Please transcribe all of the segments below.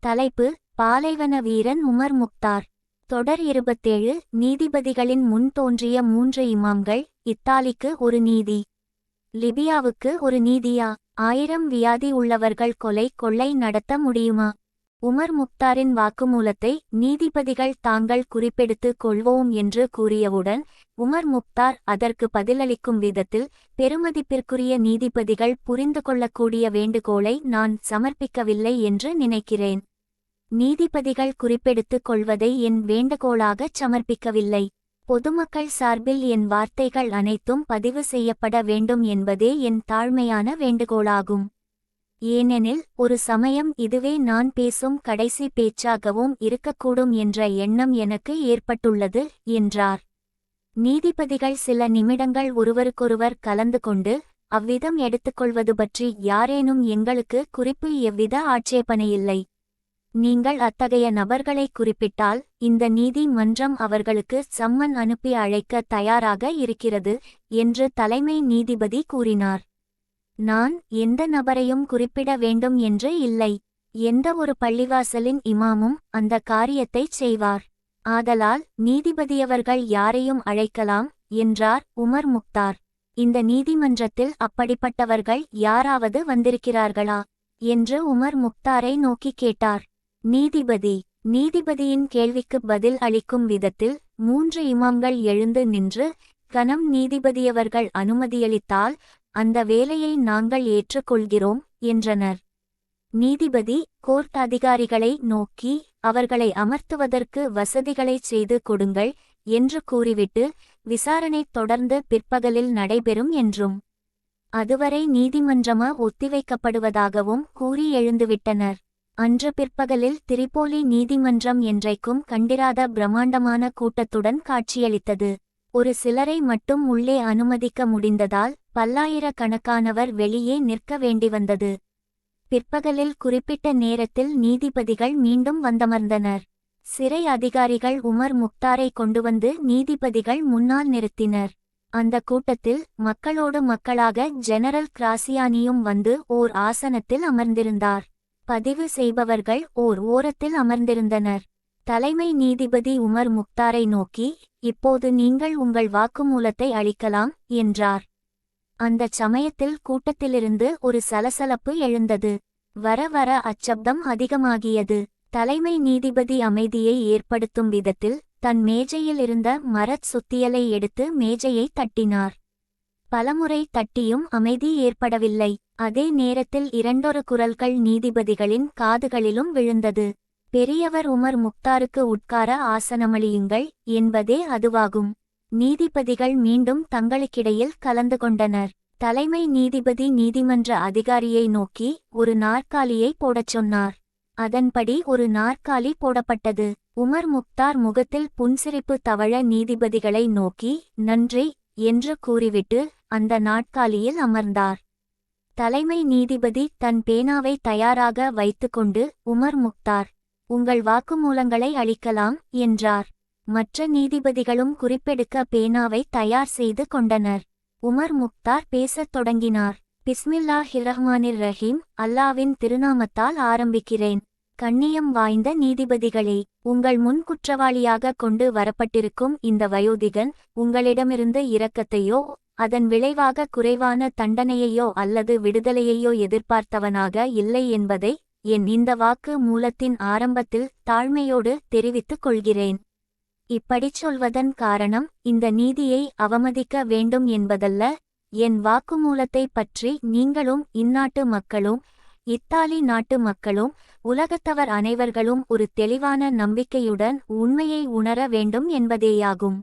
தலைப்பு பாலைவன வீரன் உமர் முக்தார். தொடர் இருபத்தேழு நீதிபதிகளின் முன் தோன்றிய மூன்று இமாம்கள் இத்தாலிக்கு ஒரு நீதி. லிபியாவுக்கு ஒரு நீதியா? ஆயிரம் வியாதி உள்ளவர்கள் கொலை கொள்ளை நடத்த முடியுமா? உமர் முக்தாரின் வாக்குமூலத்தை நீதிபதிகள் தாங்கள் குறிப்பெடுத்துக் கொள்வோம் என்று கூறியவுடன் உமர் முக்தார் அதற்கு பதிலளிக்கும் விதத்தில் பெருமதிப்பிற்குரிய நீதிபதிகள் புரிந்து கொள்ளக்கூடிய வேண்டுகோளை நான் சமர்ப்பிக்கவில்லை என்று நினைக்கிறேன். நீதிபதிகள் குறிப்பெடுத்துக் கொள்வதை என் வேண்டுகோளாகச் சமர்ப்பிக்கவில்லை. பொதுமக்கள் சார்பில் என் வார்த்தைகள் அனைத்தும் பதிவு செய்யப்பட வேண்டும் என்பதே என் தாழ்மையான வேண்டுகோளாகும். ஏனெனில் ஒரு சமயம் இதுவே நான் பேசும் கடைசி பேச்சாகவும் இருக்கக்கூடும் என்ற எண்ணம் எனக்கு ஏற்பட்டுள்ளது என்றார். நீதிபதிகள் சில நிமிடங்கள் ஒருவருக்கொருவர் கலந்து கொண்டு அவ்விதம் எடுத்துக்கொள்வது பற்றி யாரேனும் எங்களுக்கு குறிப்பு எவ்வித ஆட்சேபனையில்லை. நீங்கள் அத்தகைய நபர்களை குறிப்பிட்டால் இந்த நீதி மன்றம் அவர்களுக்கு சம்மன் அனுப்பி அழைக்க தயாராக இருக்கிறது என்று தலைமை நீதிபதி கூறினார். நான் எந்த நபரையும் குறிப்பிட வேண்டும் என்று இல்லை. எந்த ஒரு பள்ளிவாசலின் இமாமும் அந்த காரியத்தைச் செய்வார். ஆதலால் நீதிபதியவர்கள் யாரையும் அழைக்கலாம் என்றார் உமர் முக்தார். இந்த நீதிமன்றத்தில் அப்படிப்பட்டவர்கள் யாராவது வந்திருக்கிறார்களா? என்று உமர் முக்தாரை நோக்கி கேட்டார். நீதிபதி நீதிபதியின் கேள்விக்கு பதில் அளிக்கும் விதத்தில் மூன்று இமாம்கள் எழுந்து நின்று கனம் நீதிபதியவர்கள் அனுமதியளித்தால் அந்த வேலையை நாங்கள் ஏற்றுக்கொள்கிறோம் என்றனர். நீதிபதி கோர்ட் அதிகாரிகளை நோக்கி அவர்களை அமர்த்துவதற்கு வசதிகளைச் செய்து கொடுங்கள் என்று கூறிவிட்டு விசாரணை தொடர்ந்து பிற்பகலில் நடைபெறும் என்றும். அதுவரை நீதிமன்றம ஒத்திவைக்கப்படுவதாகவும் கூறி எழுந்துவிட்டனர். அன்று பிற்பகலில் திரிபோலி நீதிமன்றம் என்றைக்கும் கண்டிராத பிரம்மாண்டமான கூட்டத்துடன் காட்சியளித்தது. ஒரு சிலரை மட்டும் உள்ளே அனுமதிக்க முடிந்ததால் பல்லாயிரக்கணக்கானவர் வெளியே நிற்க வேண்டிவந்தது. பிற்பகலில் குறிப்பிட்ட நேரத்தில் நீதிபதிகள் மீண்டும் வந்தமர்ந்தனர். சிறை அதிகாரிகள் உமர் முக்தாரை கொண்டுவந்து நீதிபதிகள் முன்னால் நிறுத்தினர். அந்த கூட்டத்தில் மக்களோடு மக்களாக ஜெனரல் கிராசியானியும் வந்து ஓர் ஆசனத்தில் அமர்ந்திருந்தார். பதிவு செய்பவர்கள் ஓர் ஓரத்தில் அமர்ந்திருந்தனர். தலைமை நீதிபதி உமர் முக்தாரை நோக்கி இப்போது நீங்கள் உங்கள் வாக்குமூலத்தை அளிக்கலாம் என்றார். அந்தச் சமயத்தில் கூட்டத்திலிருந்து ஒரு சலசலப்பு எழுந்தது. வர வர அச்சப்தம் அதிகமாகியது. தலைமை நீதிபதி அமைதியை ஏற்படுத்தும் விதத்தில் தன் மேஜையில் இருந்த மரத் சுத்தியலை எடுத்து மேஜையை தட்டினார். பலமுறை தட்டியும் அமைதி ஏற்படவில்லை. அதே நேரத்தில் இரண்டொரு குரல்கள் நீதிபதிகளின் காதுகளிலும் விழுந்தது. பெரியவர் உமர் முக்தாருக்கு உட்கார ஆசனமளியுங்கள் என்பதே அதுவாகும். நீதிபதிகள் மீண்டும் தங்களுக்கிடையில் கலந்து கொண்டனர். தலைமை நீதிபதி நீதிமன்ற அதிகாரியை நோக்கி ஒரு நாற்காலியை போடச் சொன்னார். அதன்படி ஒரு நாற்காலி போடப்பட்டது. உமர் முக்தார் முகத்தில் புன்சிரிப்பு தவழ நீதிபதிகளை நோக்கி நன்றி என்று கூறிவிட்டு அந்த நாட்காலியில் அமர்ந்தார். தலைமை நீதிபதி தன் பேனாவை தயாராக வைத்துக்கொண்டு உமர் முக்தார் உங்கள் வாக்குமூலங்களை அளிக்கலாம் என்றார். மற்ற நீதிபதிகளும் குறிப்பெடுக்க பேனாவை தயார் செய்து கொண்டனர். உமர் முக்தார் பேசத் தொடங்கினார். பிஸ்மில்லா ஹிரஹ்மானிர் ரஹீம் அல்லாவின் திருநாமத்தால் ஆரம்பிக்கிறேன். கண்ணியம் வாய்ந்த நீதிபதிகளே உங்கள் முன் குற்றவாளியாக கொண்டு வரப்பட்டிருக்கும் இந்த வயோதிகன் உங்களிடமிருந்து இரக்கத்தையோ அதன் விளைவாக குறைவான தண்டனையையோ அல்லது விடுதலையையோ எதிர்பார்த்தவனாக இல்லை என்பதை என் இந்த வாக்கு மூலத்தின் ஆரம்பத்தில் தாழ்மையோடு தெரிவித்துக் கொள்கிறேன். இப்படிச் சொல்வதன் காரணம் இந்த நீதியை அவமதிக்க வேண்டும் என்பதல்ல என் வாக்குமூலத்தை பற்றி நீங்களும் இந்நாட்டு மக்களும் இத்தாலி நாட்டு மக்களும் உலகத்தவர் அனைவர்களும் ஒரு தெளிவான நம்பிக்கையுடன் உண்மையை உணர வேண்டும் என்பதேயாகும்.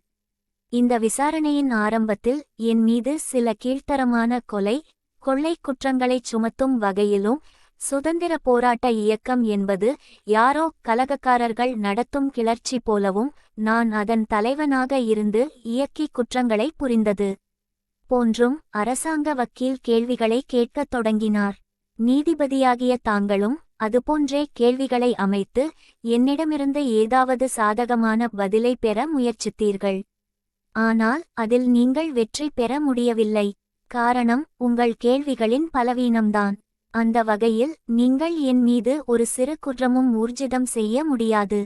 இந்த விசாரணையின் ஆரம்பத்தில் என் மீது சில கீழ்த்தரமான கொலை கொள்ளை குற்றங்களைச் சுமத்தும் வகையிலும் சுதந்திர போராட்ட இயக்கம் என்பது யாரோ கலகக்காரர்கள் நடத்தும் கிளர்ச்சி போலவும் நான் அதன் தலைவனாக இருந்து இயக்கி குற்றங்களை புரிந்தது. போன்றும் அரசாங்க வக்கீல் கேள்விகளை கேட்கத் தொடங்கினார். நீதிபதியாகிய தாங்களும் அதுபோன்றே கேள்விகளை அமைத்து என்னிடமிருந்து ஏதாவது சாதகமான பதிலை பெற முயற்சித்தீர்கள். ஆனால் அதில் நீங்கள் வெற்றி பெற முடியவில்லை. காரணம் உங்கள் கேள்விகளின் பலவீனம்தான். அந்த வகையில் நீங்கள் என் மீது ஒரு சிறு குற்றமும் ஊர்ஜிதம் செய்ய முடியாது.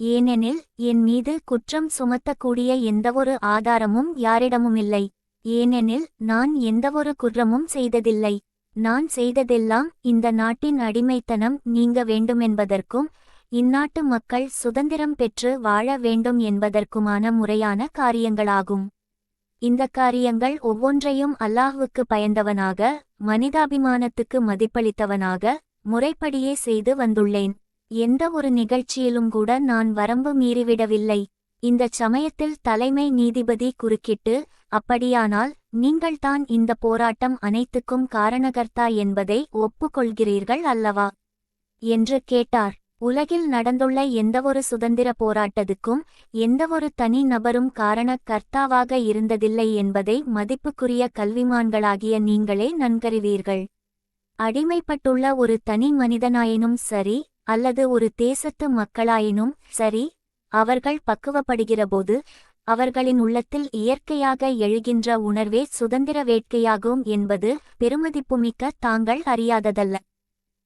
ஏனெனில் என் மீது குற்றம் சுமத்தக்கூடிய எந்தவொரு ஆதாரமும் யாரிடமுமில்லை. ஏனெனில் நான் எந்தவொரு குற்றமும் செய்ததில்லை. நான் செய்ததெல்லாம் இந்த நாட்டின் அடிமைத்தனம் நீங்க வேண்டுமென்பதற்கும் இந்நாட்டு மக்கள் சுதந்திரம் பெற்று வாழ வேண்டும் என்பதற்குமான முறையான காரியங்களாகும். இந்த காரியங்கள் ஒவ்வொன்றையும் அல்லாஹ்வுக்கு பயந்தவனாக மனிதாபிமானத்துக்கு மதிப்பளித்தவனாக முறைப்படியே செய்து வந்துள்ளேன். எந்த ஒரு நிகழ்ச்சியிலும் கூட நான் வரம்பு மீறிவிடவில்லை. இந்தச் சமயத்தில் தலைமை நீதிபதி குறுக்கிட்டு அப்படியானால் நீங்கள்தான் இந்த போராட்டம் அனைத்துக்கும் காரணகர்த்தா என்பதை ஒப்புக்கொள்கிறீர்கள் அல்லவா? என்று கேட்டார். உலகில் நடந்துள்ள எந்தவொரு சுதந்திர போராட்டத்துக்கும் எந்தவொரு தனி நபரும் காரண கர்த்தாவாக இருந்ததில்லை என்பதை மதிப்புக்குரிய கல்விமான்களாகிய நீங்களே நன்கறிவீர்கள். அடிமைப்பட்டுள்ள ஒரு தனி மனிதனாயினும் சரி அல்லது ஒரு தேசத்து மக்களாயினும் சரி அவர்கள் பக்குவப்படுகிறபோது அவர்களின் உள்ளத்தில் இயற்கையாக எழுகின்ற உணர்வே சுதந்திர வேட்கையாகும் என்பது பெருமதிப்புமிக்க தாங்கள் அறியாததல்ல.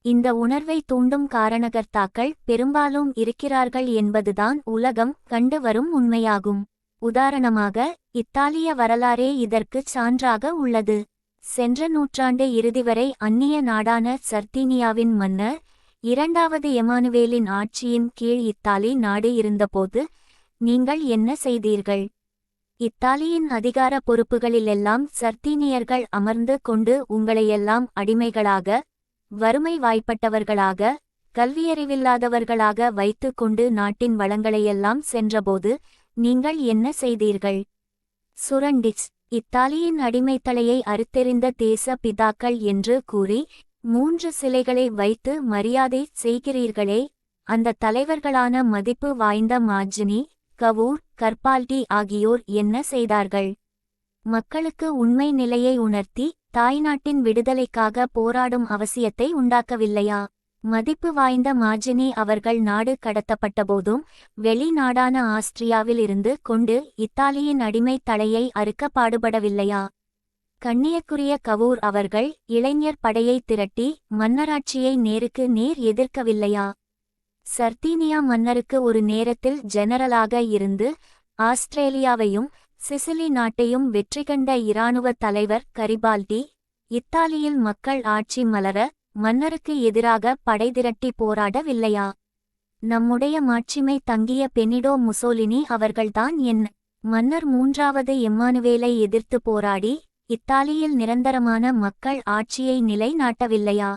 இந்த உணர்வை தூண்டும் காரணகர்த்தாக்கள் பெரும்பாலும் இருக்கிறார்கள் என்பதுதான் உலகம் கண்டு வரும் உண்மையாகும். உதாரணமாக இத்தாலிய வரலாறே இதற்குச் சான்றாக உள்ளது. சென்ற நூற்றாண்டு இறுதிவரை அந்நிய நாடான சர்தீனியாவின் மன்னர் இரண்டாவது எமானுவேலின் ஆட்சியின் கீழ் இத்தாலி நாடு இருந்தபோது நீங்கள் என்ன செய்தீர்கள்? இத்தாலியின் அதிகார பொறுப்புகளிலெல்லாம் சர்தீனியர்கள் அமர்ந்து கொண்டு உங்களையெல்லாம் அடிமைகளாக வறுமை வாய்ப்பட்டவர்களாக கல்வியறிவில்லாதவர்களாக வைத்து கொண்டு நாட்டின் வளங்களையெல்லாம் சென்றபோது நீங்கள் என்ன செய்தீர்கள்? சுரண்டிச் இத்தாலியின் அடிமைத்தலையை அறுத்தெறிந்த தேச பிதாக்கள் என்று கூறி மூன்று சிலைகளை வைத்து மரியாதை செய்கிறீர்களே அந்த தலைவர்களான மதிப்பு வாய்ந்த மாஜினி கவூர் கர்பால்டி ஆகியோர் என்ன செய்தார்கள்? மக்களுக்கு உண்மை நிலையை உணர்த்தி தாய்நாட்டின் விடுதலைக்காக போராடும் அவசியத்தை உண்டாக்கவில்லையா? மதிப்பு வாய்ந்த மாஜினி அவர்கள் நாடு கடத்தப்பட்டபோதும் வெளிநாடான ஆஸ்திரியாவில் இருந்து கொண்டு இத்தாலியின் அடிமை தலையை அறுக்க பாடுபடவில்லையா? கண்ணியக்குரிய கவூர் அவர்கள் இளைஞர் படையை திரட்டி மன்னராட்சியை நேருக்கு நேர் எதிர்க்கவில்லையா? சர்தீனியா மன்னருக்கு ஒரு நேரத்தில் ஜெனரலாக இருந்து ஆஸ்திரேலியாவையும் சிசிலி நாட்டையும் வெற்றி கண்ட இராணுவ தலைவர் கரிபால்டி இத்தாலியில் மக்கள் ஆட்சி மலர மன்னருக்கு எதிராக படை திரட்டி போராடவில்லையா? நம்முடைய மாட்சிமை தங்கிய பெனிடோ முசோலினி அவர்கள்தான் என் மன்னர் மூன்றாவது எம்மானுவேலை எதிர்த்து போராடி இத்தாலியில் நிரந்தரமான மக்கள் ஆட்சியை நிலைநாட்டவில்லையா?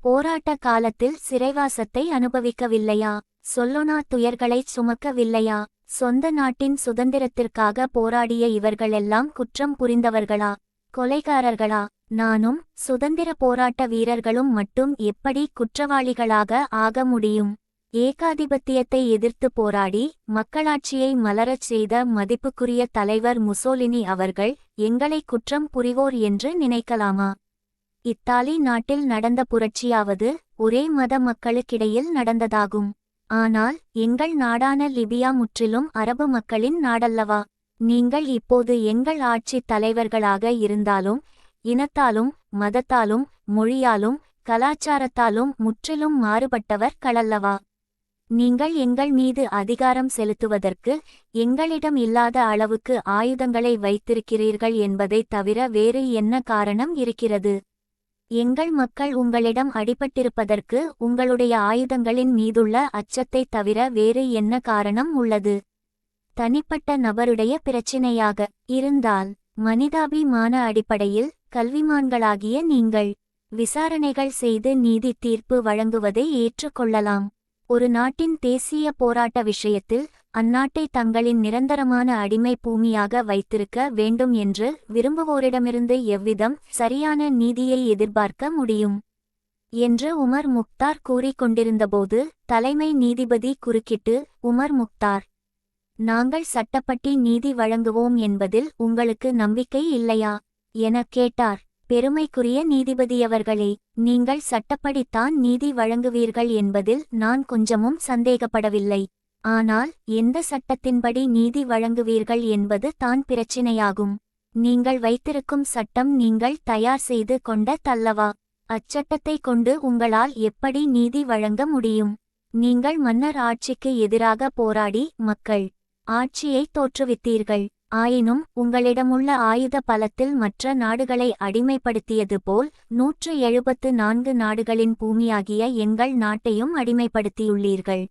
போராட்ட காலத்தில் சிறைவாசத்தை அனுபவிக்கவில்லையா? சொல்லொனா துயர்களைச் சுமக்கவில்லையா? சொந்த நாட்டின் சுதந்திரத்திற்காக போராடிய இவர்களெல்லாம் குற்றம் புரிந்தவர்களா? கொலைகாரர்களா? நானும் சுதந்திர போராட்ட வீரர்களும் மட்டும் எப்படி குற்றவாளிகளாக ஆக முடியும்? ஏகாதிபத்தியத்தை எதிர்த்து போராடி மக்களாட்சியை மலரச் செய்த மதிப்புக்குரிய தலைவர் முசோலினி அவர்கள் எங்களை குற்றம் புரிவோர் என்று நினைக்கலாமா? இத்தாலி நாட்டில் நடந்த புரட்சியாவது ஒரே மத மக்களுக்கிடையில் நடந்ததாகும். ஆனால் எங்கள் நாடான லிபியா முற்றிலும் அரபு மக்களின் நாடல்லவா? நீங்கள் இப்போது எங்கள் ஆட்சித் தலைவர்களாக இருந்தாலும் இனத்தாலும் மதத்தாலும் மொழியாலும் கலாச்சாரத்தாலும் முற்றிலும் மாறுபட்டவர் களல்லவா? நீங்கள் எங்கள் மீது அதிகாரம் செலுத்துவதற்கு எங்களிடம் இல்லாத அளவுக்கு ஆயுதங்களை வைத்திருக்கிறீர்கள் என்பதைத் தவிர வேறு என்ன காரணம் இருக்கிறது? எங்கள் மக்கள் உங்களிடம் அடிபட்டிருப்பதற்கு உங்களுடைய ஆயுதங்களின் மீதுள்ள அச்சத்தைத் தவிர வேறு என்ன காரணம் உள்ளது? தனிப்பட்ட நபருடைய பிரச்சினையாக இருந்தால் மனிதாபிமான அடிப்படையில் கல்விமான்களாகிய நீங்கள் விசாரணைகள் செய்து நீதி தீர்ப்பு வழங்குவதை ஏற்றுக்கொள்ளலாம். ஒரு நாட்டின் தேசிய போராட்ட விஷயத்தில் அந்நாட்டை தங்களின் நிரந்தரமான அடிமை பூமியாக வைத்திருக்க வேண்டும் என்று விரும்புவோரிடமிருந்து எவ்விதம் சரியான நீதியை எதிர்பார்க்க முடியும்? என்று உமர் முக்தார் கூறிக் கொண்டிருந்தபோது தலைமை நீதிபதி குறுக்கிட்டு உமர் முக்தார் நாங்கள் சட்டப்பட்டி நீதி வழங்குவோம் என்பதில் உங்களுக்கு நம்பிக்கை இல்லையா எனக் கேட்டார். பெருமைக்குரிய நீதிபதியவர்களே நீங்கள் சட்டப்படித்தான் நீதி வழங்குவீர்கள் என்பதில் நான் கொஞ்சமும் சந்தேகப்படவில்லை. ஆனால் எந்த சட்டத்தின்படி நீதி வழங்குவீர்கள் என்பது தான் பிரச்சினையாகும். நீங்கள் வைத்திருக்கும் சட்டம் நீங்கள் தயார் செய்து கொண்ட தல்லவா? அச்சட்டத்தை கொண்டு உங்களால் எப்படி நீதி வழங்க முடியும்? நீங்கள் மன்னர் ஆட்சிக்கு எதிராக போராடி மக்கள் ஆட்சியை தோற்றுவித்தீர்கள். ஆயினும் உங்களிடமுள்ள ஆயுத பலத்தில் மற்ற நாடுகளை அடிமைப்படுத்தியது போல் நூற்று எழுபத்து நான்கு நாடுகளின் பூமியாகிய எங்கள் நாட்டையும் அடிமைப்படுத்தியுள்ளீர்கள்.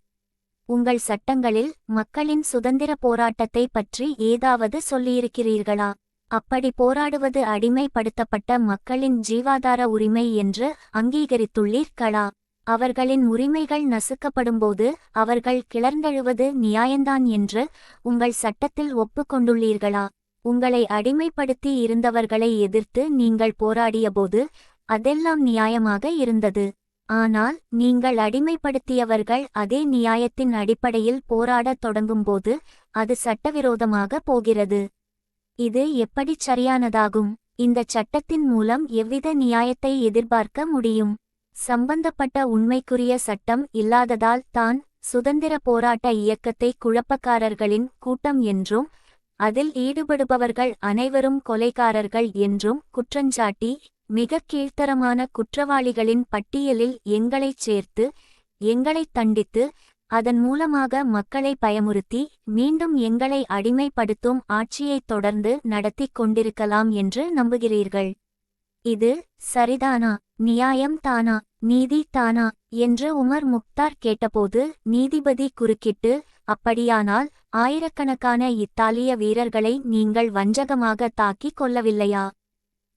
உங்கள் சட்டங்களில் மக்களின் சுதந்திர போராட்டத்தை பற்றி ஏதாவது சொல்லியிருக்கிறீர்களா? அப்படி போராடுவது அடிமைப்படுத்தப்பட்ட மக்களின் ஜீவாதார உரிமை என்று அங்கீகரித்துள்ளீர்களா அவர்களின் உரிமைகள் நசுக்கப்படும்போது அவர்கள் கிளர்ந்தெழுவது நியாயந்தான் என்று உங்கள் சட்டத்தில் ஒப்புக்கொண்டுள்ளீர்களா? உங்களை அடிமைப்படுத்தி இருந்தவர்களை எதிர்த்து நீங்கள் போராடியபோது அதெல்லாம் நியாயமாக இருந்தது. ஆனால் நீங்கள் அடிமைப்படுத்தியவர்கள் அதே நியாயத்தின் அடிப்படையில் போராடத் தொடங்கும்போது அது சட்டவிரோதமாக போகிறது. இது எப்படிச் சரியானதாகும்? இந்த சட்டத்தின் மூலம் எவ்வித நியாயத்தை எதிர்பார்க்க முடியும்? சம்பந்தப்பட்ட உண்மைக்குரிய சட்டம் இல்லாததால் தான் சுதந்திர போராட்ட இயக்கத்தை குழப்பக்காரர்களின் கூட்டம் என்றும் அதில் ஈடுபடுபவர்கள் அனைவரும் கொலைகாரர்கள் என்றும் குற்றஞ்சாட்டி மிகக் கீழ்த்தரமான குற்றவாளிகளின் பட்டியலில் எங்களைச் சேர்த்து எங்களைத் தண்டித்து அதன் மூலமாக மக்களை பயமுறுத்தி மீண்டும் எங்களை அடிமைப்படுத்தும் ஆட்சியைத் தொடர்ந்து நடத்திக் கொண்டிருக்கலாம் என்று நம்புகிறீர்கள். இது சரிதானா? நியாயம் தானா? நீதி தானா? என்று உமர் முக்தார் கேட்டபோது நீதிபதி குறுக்கிட்டு அப்படியானால் ஆயிரக்கணக்கான இத்தாலிய வீரர்களை நீங்கள் வஞ்சகமாக தாக்கிக் கொள்ளவில்லையா?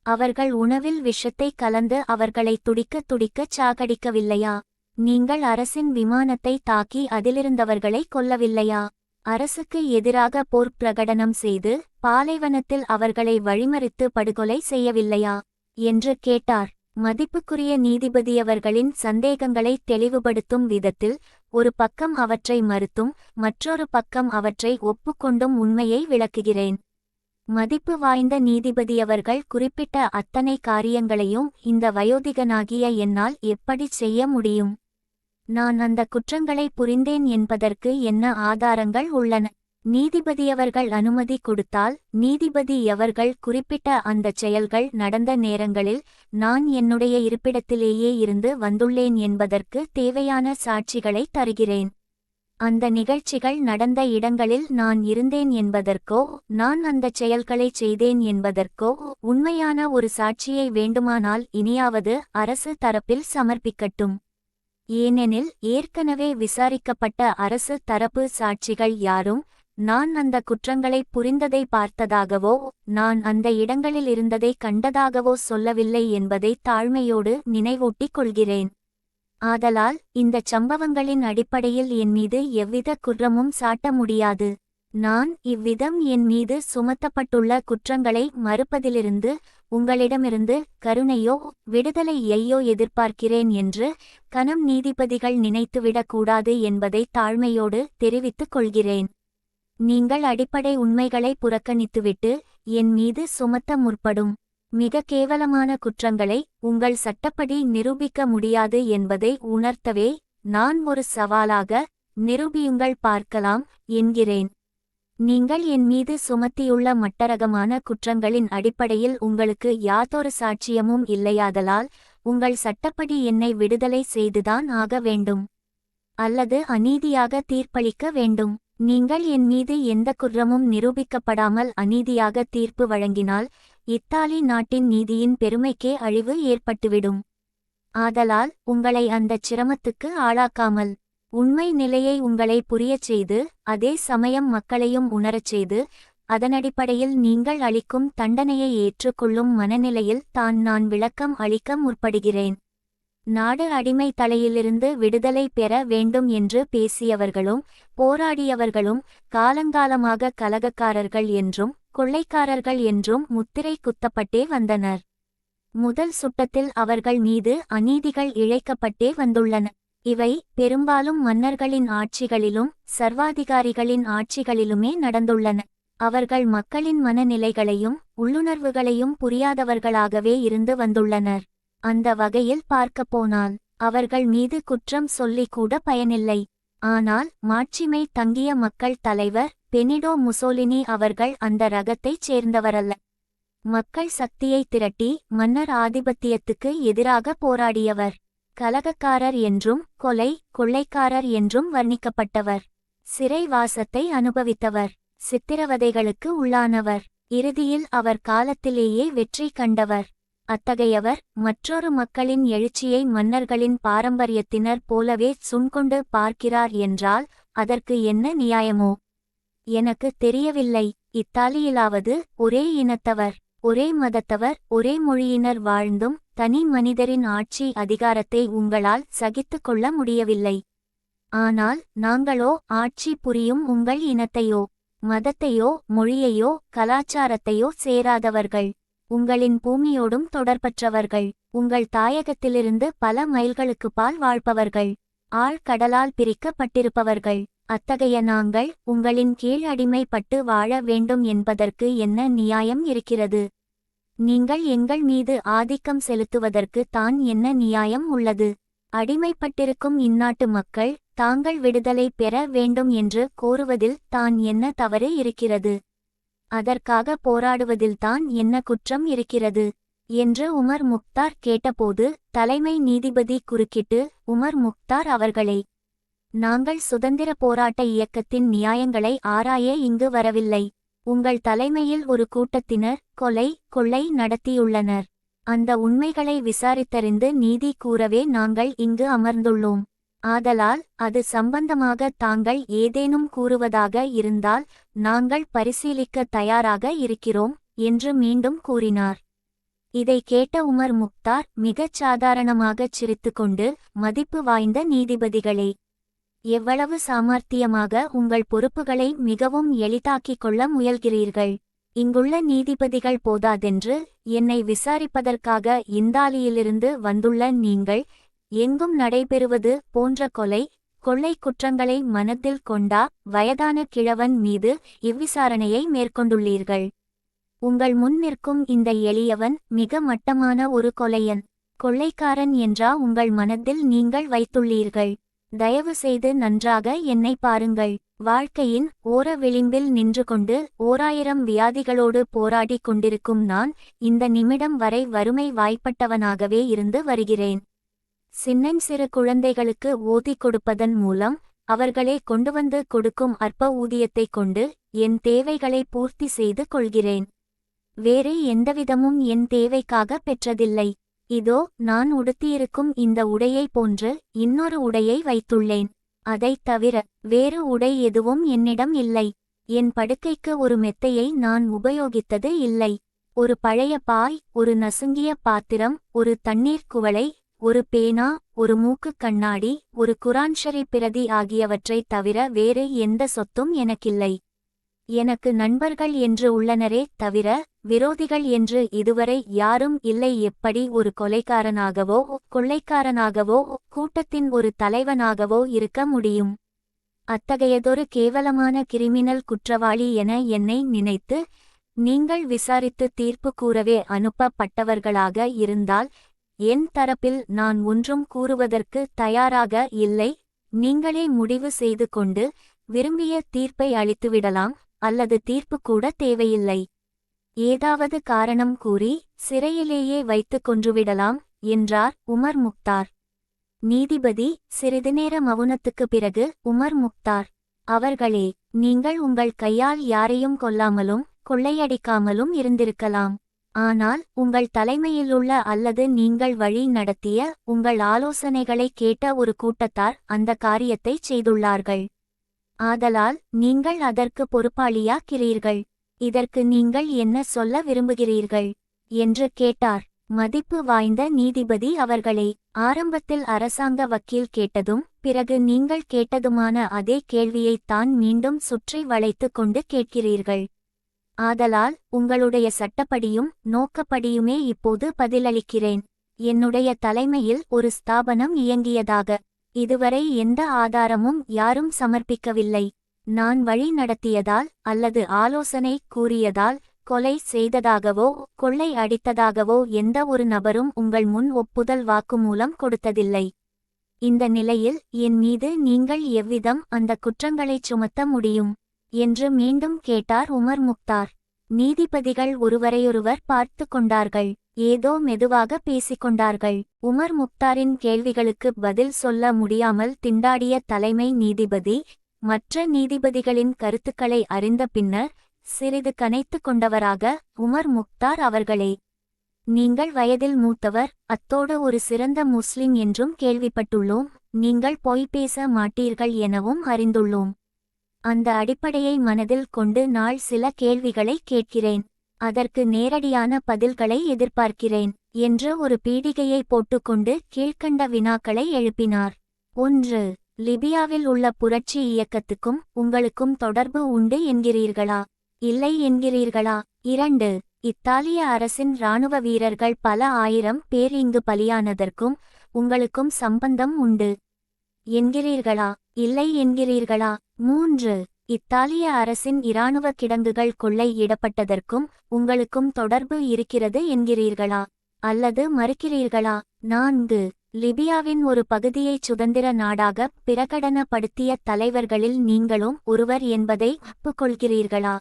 அவர்கள் உணவில் விஷத்தை கலந்து அவர்களை துடிக்க துடிக்கச் சாகடிக்கவில்லையா? நீங்கள் அரசின் விமானத்தை தாக்கி அதிலிருந்தவர்களை கொல்லவில்லையா? அரசுக்கு எதிராக போர் பிரகடனம் செய்து பாலைவனத்தில் அவர்களை வழிமறித்து படுகொலை செய்யவில்லையா? என்று கேட்டார். மதிப்புக்குரிய நீதிபதியவர்களின் சந்தேகங்களை தெளிவுபடுத்தும் விதத்தில் ஒரு பக்கம் அவற்றை மறுத்தும் மற்றொரு பக்கம் அவற்றை ஒப்புக்கொண்டும் உண்மையை விளக்குகிறேன். மதிப்பு வாய்ந்த நீதிபதியவர்கள் குறிப்பிட்ட அத்தனை காரியங்களையும் இந்த வயோதிகனாகிய என்னால் எப்படிச் செய்ய முடியும்? நான் அந்த குற்றங்களை புரிந்தேன் என்பதற்கு என்ன ஆதாரங்கள் உள்ளன? நீதிபதியவர்கள் அனுமதி கொடுத்தால் நீதிபதி எவர்கள் குறிப்பிட்ட அந்தச் செயல்கள் நடந்த நேரங்களில் நான் என்னுடைய இருப்பிடத்திலேயே இருந்து வந்துள்ளேன் என்பதற்கு தேவையான சாட்சிகளை தருகிறேன். அந்த நிகழ்ச்சிகள் நடந்த இடங்களில் நான் இருந்தேன் என்பதற்கோ நான் அந்தச் செயல்களைச் செய்தேன் என்பதற்கோ உண்மையான ஒரு சாட்சியை வேண்டுமானால் இனியாவது அரசு தரப்பில் சமர்ப்பிக்கட்டும். ஏனெனில் ஏற்கனவே விசாரிக்கப்பட்ட அரசு தரப்பு சாட்சிகள் யாரும் நான் அந்த குற்றங்களை புரிந்ததை பார்த்ததாகவோ நான் அந்த இடங்களில் இருந்ததை கண்டதாகவோ சொல்லவில்லை என்பதை தாழ்மையோடு நினைவூட்டிக் கொள்கிறேன். ஆதலால் இந்தச் சம்பவங்களின் அடிப்படையில் என் மீது எவ்வித குற்றமும் சாட்ட முடியாது. நான் இவ்விதம் என் மீது சுமத்தப்பட்டுள்ள குற்றங்களை மறுப்பதிலிருந்து உங்களிடமிருந்து கருணையோ விடுதலையையோ எதிர்பார்க்கிறேன் என்று கனம் நீதிபதிகள் நினைத்துவிடக்கூடாது என்பதை தாழ்மையோடு தெரிவித்துக் கொள்கிறேன். நீங்கள் அடிப்படை உண்மைகளை புறக்கணித்துவிட்டு என் மீது சுமத்த முற்படும். மிக கேவலமான குற்றங்களை உங்கள் சட்டப்படி நிரூபிக்க முடியாது என்பதை உணர்த்தவே நான் ஒரு சவாலாக நிரூபியுங்கள் பார்க்கலாம் என்கிறேன். நீங்கள் என் மீது சுமத்தியுள்ள மட்டரகமான குற்றங்களின் அடிப்படையில் உங்களுக்கு யாதொரு சாட்சியமும் இல்லையாதலால் உங்கள் சட்டப்படி என்னை விடுதலை செய்துதான் ஆக வேண்டும். அல்லது அநீதியாக தீர்ப்பளிக்க வேண்டும். நீங்கள் என் மீது எந்த குற்றமும் நிரூபிக்கப்படாமல் அநீதியாக தீர்ப்பு வழங்கினால் இத்தாலி நாட்டின் நீதியின் பெருமைக்கே அழிவு ஏற்பட்டுவிடும். ஆதலால் உங்களை அந்தச் சிரமத்துக்கு ஆளாக்காமல் உண்மை நிலையை உங்களை புரியச் செய்து அதே சமயம் மக்களையும் உணரச் செய்து அதனடிப்படையில் நீங்கள் அளிக்கும் தண்டனையை ஏற்றுக்கொள்ளும் மனநிலையில் தான் நான் விளக்கம் அளிக்க முற்படுகிறேன். நாடு அடிமை தலையிலிருந்து விடுதலை பெற வேண்டும் என்று பேசியவர்களும் போராடியவர்களும் காலங்காலமாக கலகக்காரர்கள் என்றும் கொள்ளைக்காரர்கள் என்றும் முத்திரை குத்தப்பட்டே வந்தனர். முதல் சுட்டத்தில் அவர்கள் மீது அநீதிகள் இழைக்கப்பட்டே வந்துள்ளன. இவை பெரும்பாலும் மன்னர்களின் ஆட்சிகளிலும் சர்வாதிகாரிகளின் ஆட்சிகளிலுமே நடந்துள்ளன. அவர்கள் மக்களின் மனநிலைகளையும் உள்ளுணர்வுகளையும் புரியாதவர்களாகவே இருந்து வந்துள்ளனர். அந்த வகையில் பார்க்கப்போனால் அவர்கள் மீது குற்றம் சொல்லிக் கூட பயனில்லை. ஆனால் மாட்சிமை தங்கிய மக்கள் தலைவர் பெனிடோ முசோலினி அவர்கள் அந்த ரகத்தைச் சேர்ந்தவரல்ல. மக்கள் சக்தியை திரட்டி மன்னர் ஆதிபத்தியத்துக்கு எதிராக போராடியவர். கலகக்காரர் என்றும் கொலை கொள்ளைக்காரர் என்றும் வர்ணிக்கப்பட்டவர். சிறைவாசத்தை அனுபவித்தவர். சித்திரவதைகளுக்கு உள்ளானவர். இறுதியில் அவர் காலத்திலேயே வெற்றி கண்டவர். அத்தகையவர் மற்றொரு மக்களின் எழுச்சியை மன்னர்களின் பாரம்பரியத்தினர் போலவே சுண்கொண்டு பார்க்கிறார் என்றால் அதற்கு என்ன நியாயமோ? எனக்கு தெரியவில்லை. இத்தாலியிலாவது ஒரே இனத்தவர் ஒரே மதத்தவர் ஒரே மொழியினர் வாழ்ந்தும் தனி மனிதரின் ஆட்சி அதிகாரத்தை உங்களால் சகித்துக் கொள்ள முடியவில்லை. ஆனால் நாங்களோ ஆட்சி புரியும் உங்கள் இனத்தையோ மதத்தையோ மொழியையோ கலாச்சாரத்தையோ சேராதவர்கள். உங்களின் பூமியோடும் தொடர்பற்றவர்கள். உங்கள் தாயகத்திலிருந்து பல மைல்களுக்கு பால் வாழ்பவர்கள். ஆழ்கடலால் பிரிக்கப்பட்டிருப்பவர்கள். அத்தகைய நாங்கள் உங்களின் கீழ் அடிமைப்பட்டு வாழ வேண்டும் என்பதற்கு என்ன நியாயம் இருக்கிறது? நீங்கள் எங்கள் மீது ஆதிக்கம் செலுத்துவதற்கு தான் என்ன நியாயம் உள்ளது? அடிமைப்பட்டிருக்கும் இந்நாட்டு மக்கள் தாங்கள் விடுதலை பெற வேண்டும் என்று கோருவதில் தான் என்ன தவறு இருக்கிறது? அதற்காக போராடுவதில்தான் என்ன குற்றம் இருக்கிறது? என்று உமர் முக்தார் கேட்டபோது தலைமை நீதிபதி குறுக்கிட்டு உமர் முக்தார் அவர்களே நாங்கள் சுதந்திர போராட்ட இயக்கத்தின் நியாயங்களை ஆராய இங்கு வரவில்லை. உங்கள் தலைமையில் ஒரு கூட்டத்தினர் கொலை கொள்ளை நடத்தியுள்ளனர். அந்த உண்மைகளை விசாரித்தறிந்து நீதி கூறவே நாங்கள் இங்கு அமர்ந்துள்ளோம். ஆதலால் அது சம்பந்தமாக தாங்கள் ஏதேனும் கூறுவதாக இருந்தால் நாங்கள் பரிசீலிக்க தயாராக இருக்கிறோம் என்று மீண்டும் கூறினார். இதை கேட்ட உமர் முக்தார் மிகச் சாதாரணமாகச் சிரித்துக்கொண்டு மதிப்பு வாய்ந்த நீதிபதிகளே எவ்வளவு சாமர்த்தியமாக உங்கள் பொறுப்புகளை மிகவும் எளிதாக்கிக் கொள்ள முயல்கிறீர்கள். இங்குள்ள நீதிபதிகள் போதாதென்று என்னை விசாரிப்பதற்காக இந்தாலியிலிருந்து வந்துள்ள நீங்கள் எங்கும் நடைபெறுவது போன்ற கொலை கொள்ளை குற்றங்களை மனத்தில் கொண்டா வயதான கிழவன் மீது இவ்விசாரணையை மேற்கொண்டுள்ளீர்கள். உங்கள் முன் நிற்கும் இந்த எளியவன் மிக மட்டமான ஒரு கொலையன். கொள்ளைக்காரன் என்றா உங்கள் மனத்தில் நீங்கள் வைத்துள்ளீர்கள். தயவு செய்து நன்றாக என்னை பாருங்கள். வாழ்க்கையின் ஓர விளிம்பில் நின்று கொண்டு ஓராயிரம் வியாதிகளோடு போராடிக் கொண்டிருக்கும் நான் இந்த நிமிடம் வரை வறுமை வாய்ப்பட்டவனாகவே இருந்து வருகிறேன். சின்னம் சிறு குழந்தைகளுக்கு ஓதி கொடுப்பதன் மூலம் அவர்களே கொண்டு வந்து கொடுக்கும் அற்ப ஊதியத்தைக் கொண்டு என் தேவைகளை பூர்த்தி செய்து கொள்கிறேன். வேறு எந்தவிதமும் என் தேவைக்காக பெற்றதில்லை. இதோ நான் உடுத்தியிருக்கும் இந்த உடையை போன்று இன்னொரு உடையை வைத்துள்ளேன். அதைத் தவிர வேறு உடை எதுவும் என்னிடம் இல்லை. என் படுக்கைக்கு ஒரு மெத்தையை நான் உபயோகித்தது இல்லை. ஒரு பழைய பாய் ஒரு நசுங்கிய பாத்திரம் ஒரு தண்ணீர் குவளை ஒரு பேனா ஒரு மூக்குக் கண்ணாடி ஒரு குரான்ஷரி பிரதி ஆகியவற்றைத் தவிர வேறு எந்த சொத்தும் எனக்கில்லை. எனக்கு நண்பர்கள் என்று உள்ளனரே தவிர விரோதிகள் என்று இதுவரை யாரும் இல்லை. எப்படி ஒரு கொலைக்காரனாகவோ கொள்ளைக்காரனாகவோ கூட்டத்தின் ஒரு தலைவனாகவோ இருக்க முடியும்? அத்தகையதொரு கேவலமான கிரிமினல் குற்றவாளி என என்னை நினைத்து நீங்கள் விசாரித்து தீர்ப்பு கூறவே அனுப்பப்பட்டவர்களாக இருந்தால் என் தரப்பில் நான் ஒன்றும் கூறுவதற்கு தயாராக இல்லை. நீங்களே முடிவு செய்து கொண்டு விரும்பிய தீர்ப்பை அளித்துவிடலாம் அல்லது தீர்ப்பு கூட தேவையில்லை. ஏதாவது காரணம் கூறி சிறையிலேயே வைத்துக் கொன்றுவிடலாம் என்றார் உமர் முக்தார். நீதிபதி சிறிது நேர மவுனத்துக்குப் பிறகு உமர் முக்தார் அவர்களே நீங்கள் உங்கள் கையால் யாரையும் கொல்லாமலும் கொள்ளையடிக்காமலும் இருந்திருக்கலாம். ஆனால் உங்கள் தலைமையிலுள்ள அல்லது நீங்கள் வழி நடத்திய உங்கள் ஆலோசனைகளை கேட்ட ஒரு கூட்டத்தார் அந்த காரியத்தைச் செய்துள்ளார்கள். ஆதலால் நீங்கள் அதற்கு பொறுப்பாளியாக்கிறீர்கள். இதற்கு நீங்கள் என்ன சொல்ல விரும்புகிறீர்கள்? என்று கேட்டார். மதிப்பு வாய்ந்த நீதிபதி அவர்களே ஆரம்பத்தில் அரசாங்க வக்கீல் கேட்டதும் பிறகு நீங்கள் கேட்டதுமான அதே கேள்வியைத் தான் மீண்டும் சுற்றி வளைத்துக் கொண்டு கேட்கிறீர்கள். ஆதலால் உங்களுடைய சட்டப்படியும் நோக்கப்படியுமே இப்போது பதிலளிக்கிறேன். என்னுடைய தலைமையில் ஒரு ஸ்தாபனம் இயங்கியதாக. இதுவரை எந்த ஆதாரமும் யாரும் சமர்ப்பிக்கவில்லை. நான் வழி நடத்தியதால் அல்லது ஆலோசனை கூறியதால் கொலை செய்ததாகவோ கொள்ளை அடித்ததாகவோ எந்த ஒரு நபரும் உங்கள் முன் ஒப்புதல் வாக்குமூலம் கொடுத்ததில்லை. இந்த நிலையில் என் மீது நீங்கள் எவ்விதம் அந்த குற்றங்களைச் சுமத்த முடியும்? என்று மீண்டும் கேட்டார் உமர் முக்தார். நீதிபதிகள் ஒருவரையொருவர் பார்த்து கொண்டார்கள். ஏதோ மெதுவாக பேசிக்கொண்டார்கள் உமர் முக்தாரின் கேள்விகளுக்கு பதில் சொல்ல முடியாமல் திண்டாடிய தலைமை நீதிபதி மற்ற நீதிபதிகளின் கருத்துக்களை அறிந்த பின்னர் சிறிது கனைத்து கொண்டவராக உமர் முக்தார் அவர்களே. நீங்கள் வயதில் மூத்தவர் அத்தோடு ஒரு சிறந்த முஸ்லிம் என்றும் கேள்விப்பட்டுள்ளோம். நீங்கள் பொய் பேச மாட்டீர்கள் எனவும் அறிந்துள்ளோம். அந்த அடிப்படையை மனதில் கொண்டு நாள் சில கேள்விகளை கேட்கிறேன். அதற்கு நேரடியான பதில்களை எதிர்பார்க்கிறேன் என்று ஒரு பீடிகையை போட்டுக்கொண்டு கீழ்க்கண்ட வினாக்களை எழுப்பினார். ஒன்று லிபியாவில் உள்ள புரட்சி இயக்கத்துக்கும் உங்களுக்கும் தொடர்பு உண்டு என்கிறீர்களா? இல்லை என்கிறீர்களா? இரண்டு இத்தாலிய அரசின் இராணுவ வீரர்கள் பல ஆயிரம் பேர் இங்கு பலியானதற்கும் உங்களுக்கும் சம்பந்தம் உண்டு என்கிறீர்களா? இல்லை என்கிறீர்களா? மூன்று. இத்தாலிய அரசின் இராணுவ கிடங்குகள் கொள்ளையிடப்பட்டதற்கும் உங்களுக்கும் தொடர்பு இருக்கிறது என்கிறீர்களா? அல்லது மறுக்கிறீர்களா? நான்கு. லிபியாவின் ஒரு பகுதியைச் சுதந்திர நாடாக பிரகடனப்படுத்திய தலைவர்களில் நீங்களும் ஒருவர் என்பதை ஒப்புக்கொள்கிறீர்களா?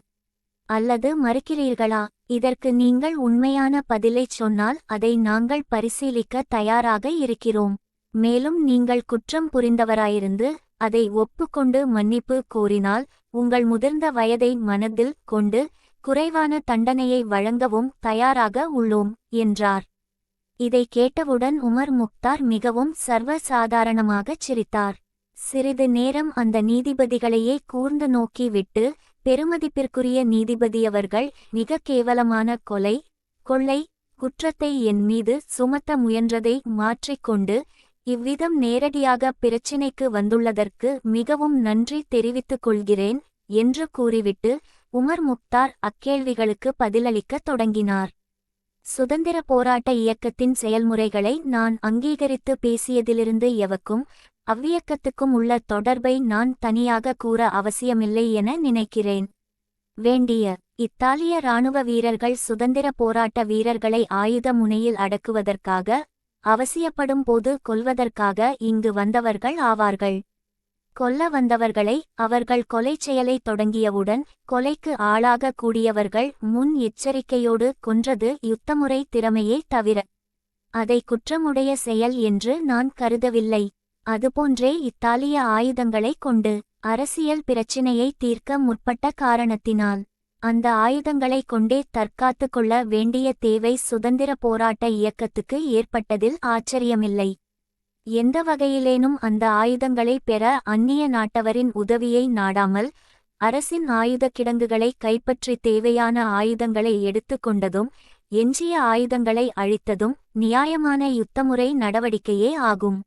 அல்லது மறுக்கிறீர்களா? இதற்கு நீங்கள் உண்மையான பதிலைச் சொன்னால் அதை நாங்கள் பரிசீலிக்க தயாராக இருக்கிறோம். மேலும் நீங்கள் குற்றம் புரிந்தவராயிருந்து அதை ஒப்புக்கொண்டு மன்னிப்பு கோரினால் உங்கள் முதிர்ந்த வயதை மனதில் கொண்டு குறைவான தண்டனையை வழங்கவும் தயாராக உள்ளோம் என்றார். இதை கேட்டவுடன் உமர் முக்தார் மிகவும் சர்வசாதாரணமாகச் சிரித்தார். சிறிது நேரம் அந்த நீதிபதிகளையே கூர்ந்து நோக்கி விட்டு பெருமதிப்பிற்குரிய நீதிபதியவர்கள் மிக கேவலமான கொலை கொள்ளை குற்றத்தை என் மீது சுமத்த முயன்றதை மாற்றிக்கொண்டு இவ்விதம் நேரடியாக பிரச்சினைக்கு வந்துள்ளதற்கு மிகவும் நன்றி தெரிவித்துக் கொள்கிறேன் என்று கூறிவிட்டு உமர் முக்தார் அக்கேள்விகளுக்கு பதிலளிக்கத் தொடங்கினார். சுதந்திர போராட்ட இயக்கத்தின் செயல்முறைகளை நான் அங்கீகரித்து பேசியதிலிருந்து எவக்கும் அவ்வியக்கத்துக்கும் உள்ள தொடர்பை நான் தனியாக கூற அவசியமில்லை என நினைக்கிறேன். வேண்டிய இத்தாலிய இராணுவ வீரர்கள் சுதந்திர போராட்ட வீரர்களை ஆயுத முனையில் அடக்குவதற்காக அவசியப்படும் போது கொல்வதற்காக இங்கு வந்தவர்கள் ஆவார்கள். கொல்ல வந்தவர்களை அவர்கள் கொலை செயலை தொடங்கியவுடன் கொலைக்கு ஆளாக கூடியவர்கள் முன் எச்சரிக்கையோடு கொன்றது யுத்தமுறை திறமையே தவிர அதை குற்றமுடைய செயல் என்று நான் கருதவில்லை. அதுபோன்றே இத்தாலிய ஆயுதங்களை கொண்டு அரசியல் பிரச்சினையை தீர்க்க முற்பட்ட காரணத்தினால். அந்த ஆயுதங்களை கொண்டே தற்காத்து கொள்ள வேண்டிய தேவை சுதந்திர போராட்ட இயக்கத்துக்கு ஏற்பட்டதில் ஆச்சரியமில்லை. எந்த வகையிலேனும் அந்த ஆயுதங்களை பெற அந்நிய நாட்டவரின் உதவியை நாடாமல் அரசின் ஆயுதக் கிடங்குகளை கைப்பற்றி தேவையான ஆயுதங்களை எடுத்து கொண்டதும் எஞ்சிய ஆயுதங்களை அழித்ததும் நியாயமான யுத்தமுறை நடவடிக்கையே ஆகும்.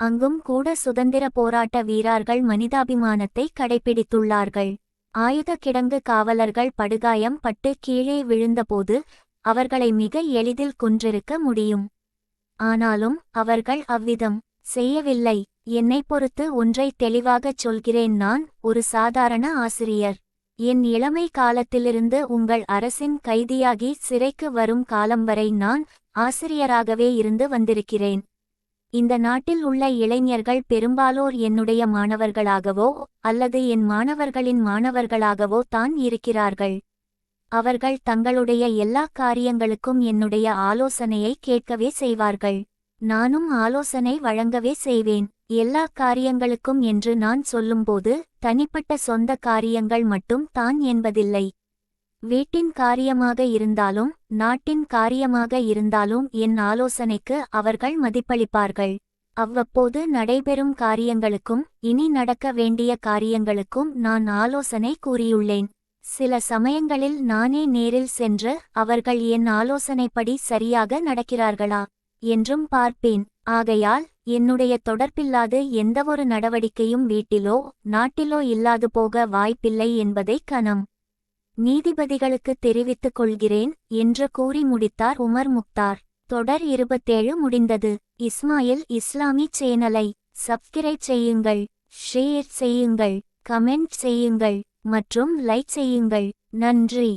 அங்கும் கூட சுதந்திர போராட்ட வீரர்கள் மனிதாபிமானத்தை கடைபிடித்துள்ளார்கள். ஆயுத கிடங்கு காவலர்கள் படுகாயம் பட்டு கீழே விழுந்தபோது அவர்களை மிக எளிதில் கொன்றிருக்க முடியும். ஆனாலும் அவர்கள் அவ்விதம் செய்யவில்லை. என்னை பொறுத்து ஒன்றை தெளிவாகச் சொல்கிறேன் நான் ஒரு சாதாரண ஆசிரியர். என் இளமை காலத்திலிருந்து உங்கள் அரசின் கைதியாகி சிறைக்கு வரும் காலம் வரை நான் ஆசிரியராகவே இருந்து வந்திருக்கிறேன். இந்த நாட்டில் உள்ள இளைஞர்கள் பெரும்பாலோர் என்னுடைய மாணவர்களாகவோ அல்லது என் மாணவர்களின் மாணவர்களாகவோ தான் இருக்கிறார்கள். அவர்கள் தங்களுடைய எல்லா காரியங்களுக்கும் என்னுடைய ஆலோசனையை கேட்கவே செய்வார்கள். நானும் ஆலோசனை வழங்கவே செய்வேன். எல்லா காரியங்களுக்கும் என்று நான் சொல்லும்போது தனிப்பட்ட சொந்த காரியங்கள் மட்டும் தான் என்பதில்லை. வீட்டின் காரியமாக இருந்தாலும் நாட்டின் காரியமாக இருந்தாலும் என் ஆலோசனைக்கு அவர்கள் மதிப்பளிப்பார்கள். அவ்வப்போது நடைபெறும் காரியங்களுக்கும் இனி நடக்க வேண்டிய காரியங்களுக்கும் நான் ஆலோசனை கூறியுள்ளேன். சில சமயங்களில் நானே நேரில் சென்று அவர்கள் என் ஆலோசனைப்படி சரியாக நடக்கிறார்களா என்றும் பார்ப்பேன். ஆகையால் என்னுடைய தொடர்பில்லாது எந்தவொரு நடவடிக்கையும் வீட்டிலோ நாட்டிலோ இல்லாது போக வாய்ப்பில்லை என்பதை கனம். நீதிபதிகளுக்கு தெரிவித்துக் கொள்கிறேன் என்று கூறி முடித்தார் உமர் முக்தார். தொடர் இருபத்தேழு முடிந்தது. இஸ்மாயில் இஸ்லாமி சேனலை சப்ஸ்கிரைப் செய்யுங்கள் ஷேர் செய்யுங்கள் கமெண்ட் செய்யுங்கள் மற்றும் லைக் செய்யுங்கள். நன்றி.